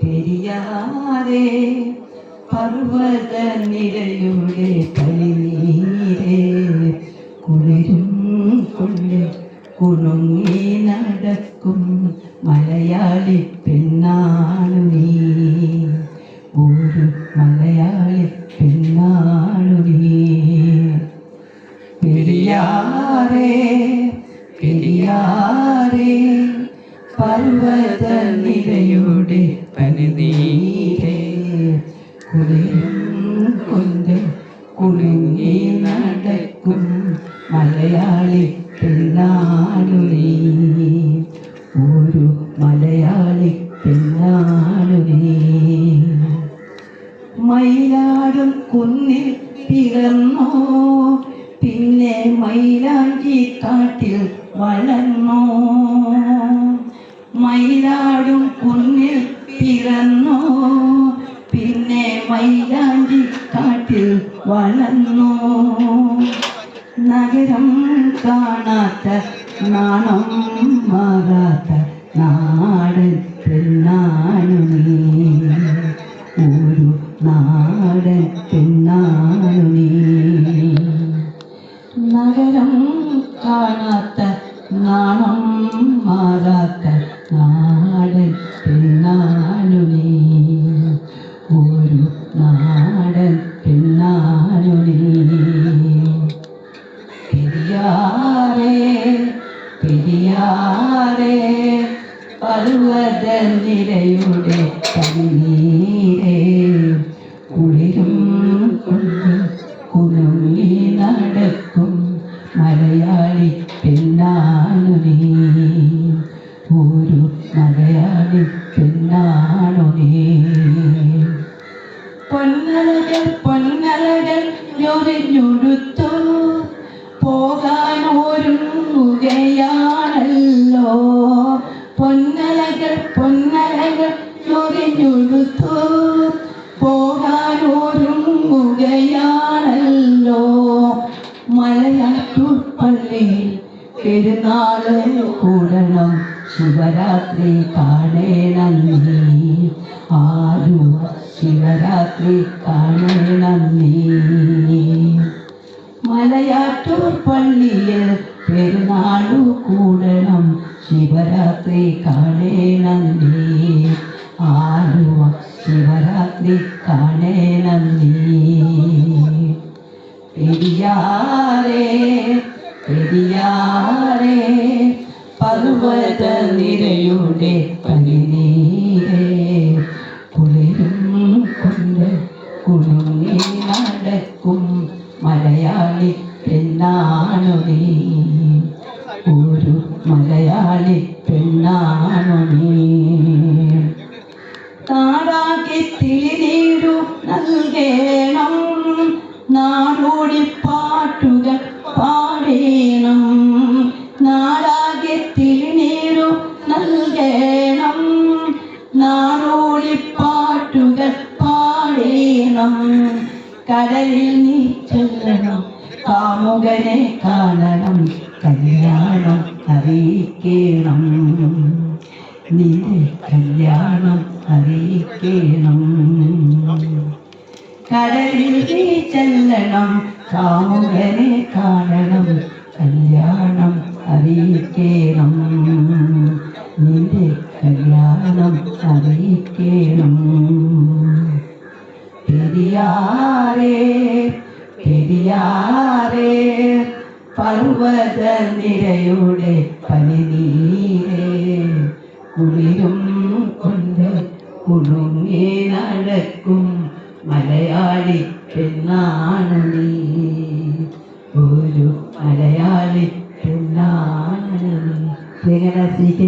പെരിയാറേ പർവത നിരയുടെ പനിനീരേ കുളിരും കൊണ്ട് കുണുങ്ങി നടക്കും മലയാളി പെണ്ണാണു നീ. ഒരു മലയാളി പെണ്ണാണു നീ. പെരിയാറേ പെരിയാറേ പർവത നിരയുടെ പനിനീരേ കുളിരും കൊണ്ട് കുലുങ്ങി നടക്കും മലയാളി പെണ്ണാണു നീ ഒരു മലയാളി പെണ്ണാണു നീ മയിലാടും കുന്നിൽ പിറന്നോ പിന്നെ മൈലാഞ്ചി കാട്ടിൽ വളർന്നോ. മയിലാടും കുന്നിൽ പിറന്നോ. പിന്നെ മൈലാഞ്ചി കാട്ടിൽ വളർന്നോ. നഗരം കാണാത്ത നാണം മാറാത്ത പെണ്ണാണു നീ. ഒരു നാടൻ നീ. നഗരം കാണാത്ത നാണം മാറാത്ത നാടൻ പെണ്ണാണു നീ. ഒരു നാടൻ പെണ്ണാണു നീ. പെരിയാറേ പെരിയാറേ പർവത നിരയുടെ കണ്ണീരേ. കുളിരും പൊന്നലകൾ ഞൊറിഞ്ഞൊടുത്തു പോകാൻ ഒരുങ്ങുകയാണല്ലോ പൊന്നലകൾ പൊന്നലകൾ ഞൊറിഞ്ഞൊടുത്തു പോകാൻ ഒരുങ്ങുകയാണല്ലോ മലയാറ്റൂർ പള്ളി പെരുന്നാൾ കൂടണം. ശിവരാത്രി കാണേണം നീ ആരു ശിവരാത്രി കാണേണം നീ പെരുന്നാളു കൂടണം ശിവരാത്രി കാണേ നന്ദി ആലുവ ശിവരാത്രി കാണേ നന്ദി പെരിയാറേ പെരിയാറേ പർവത നിരയുടെ പനിനീരേ കുളിരും കൊണ്ട് കുലുങ്ങി നടക്കും മലയാളി മലയാളി പെണ്ണാണു നീരു നൽകേണം. നാടോടി പാട്ടുകൾ പാടേണം. നാടാകെ നീരു നൽകേണം. നാടോടി പാട്ടുകൾ പാടേണം. കടലിൽ നീ ചെല്ലണം. കാമുകനെ കാണണം കല്യാണം അറിയിക്കണം. നിന്റെ കല്യാണം അറിയിക്കണം. കടലിൽ നീ ചെല്ലണം കാമുകനെ കാണണം കല്യാണം അറിയിക്കണം. നിന്റെ കല്യാണം അറിയിക്കണം. പെരിയാറേ പർവത നിരയുടെ പനിനീരേ കുളിരും കൊണ്ട് കുളുങ്ങി നടക്കും മലയാളി പെണ്ണാണ് നീ. ഒരു മലയാളി നീ.